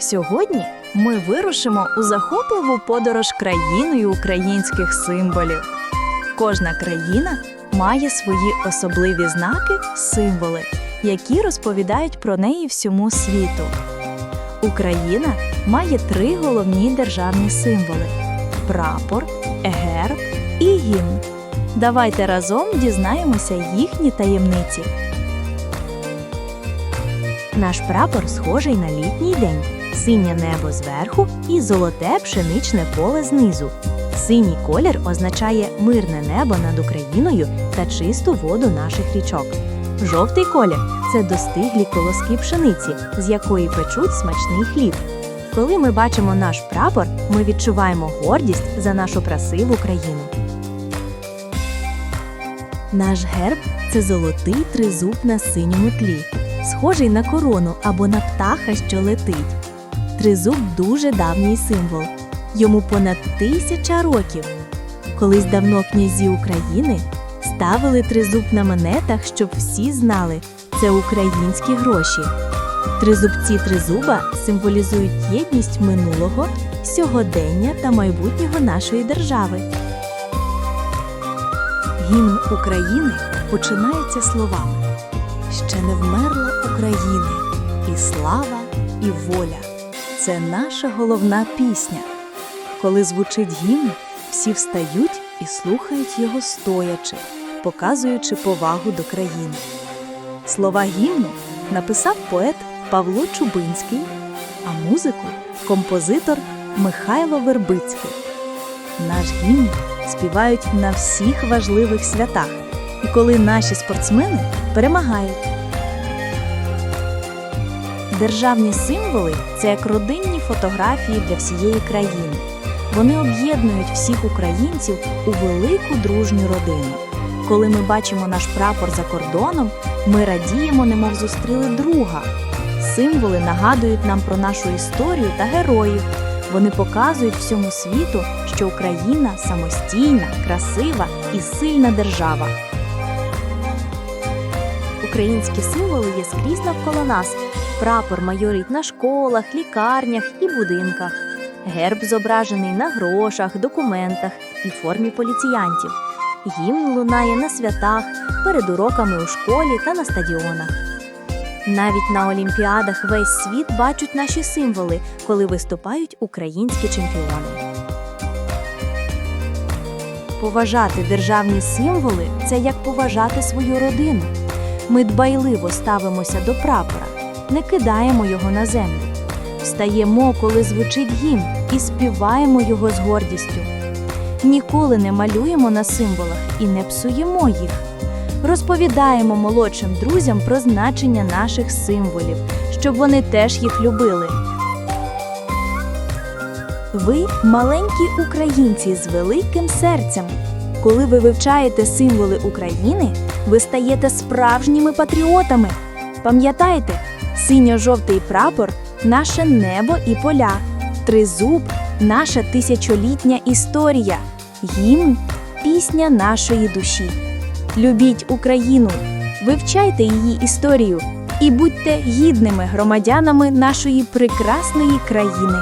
Сьогодні ми вирушимо у захопливу подорож країною українських символів. Кожна країна має свої особливі знаки, символи, які розповідають про неї всьому світу. Україна має три головні державні символи: прапор, герб і гімн. Давайте разом дізнаємося їхні таємниці. Наш прапор схожий на літній день, синє небо зверху і золоте пшеничне поле знизу. Синій колір означає мирне небо над Україною та чисту воду наших річок. Жовтий колір це достиглі колоски пшениці, з якої печуть смачний хліб. Коли ми бачимо наш прапор, ми відчуваємо гордість за нашу красиву країну. Наш герб це золотий тризуб на синьому тлі, схожий на корону або на птаха, що летить. Тризуб дуже давній символ. Йому понад тисяча років. Колись давно князі України ставили тризуб на монетах, щоб всі знали, це українські гроші. Тризубці тризуба символізують єдність минулого, сьогодення та майбутнього нашої держави. Гімн України починається словами Ще не вмерла України, і слава, і воля. Це наша головна пісня. Коли звучить гімн, всі встають і слухають його стоячи, показуючи повагу до країни. Слова гімну написав поет Павло Чубинський, а музику композитор Михайло Вербицький. Наш гімн співають на всіх важливих святах, і коли наші спортсмени перемагають. Державні символи це як родинні фотографії для всієї країни. Вони об'єднують всіх українців у велику дружню родину. Коли ми бачимо наш прапор за кордоном, ми радіємо, немов зустріли друга. Символи нагадують нам про нашу історію та героїв. Вони показують всьому світу, що Україна самостійна, красива і сильна держава. Українські символи є скрізь навколо нас. Прапор майорить на школах, лікарнях і будинках. Герб зображений на грошах, документах і формі поліціянтів. Гімн лунає на святах, перед уроками у школі та на стадіонах. Навіть на олімпіадах весь світ бачать наші символи, коли виступають українські чемпіони. Поважати державні символи це як поважати свою родину. Ми дбайливо ставимося до прапора, не кидаємо його на землю. Встаємо, коли звучить гімн, і співаємо його з гордістю. Ніколи не малюємо на символах і не псуємо їх. Розповідаємо молодшим друзям про значення наших символів, щоб вони теж їх любили. Ви маленькі українці з великим серцем. Коли ви вивчаєте символи України, ви стаєте справжніми патріотами. Пам'ятайте, синьо-жовтий прапор наше небо і поля, тризуб наша тисячолітня історія, гімн пісня нашої душі. Любіть Україну, вивчайте її історію і будьте гідними громадянами нашої прекрасної країни.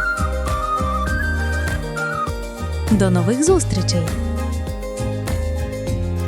До нових зустрічей!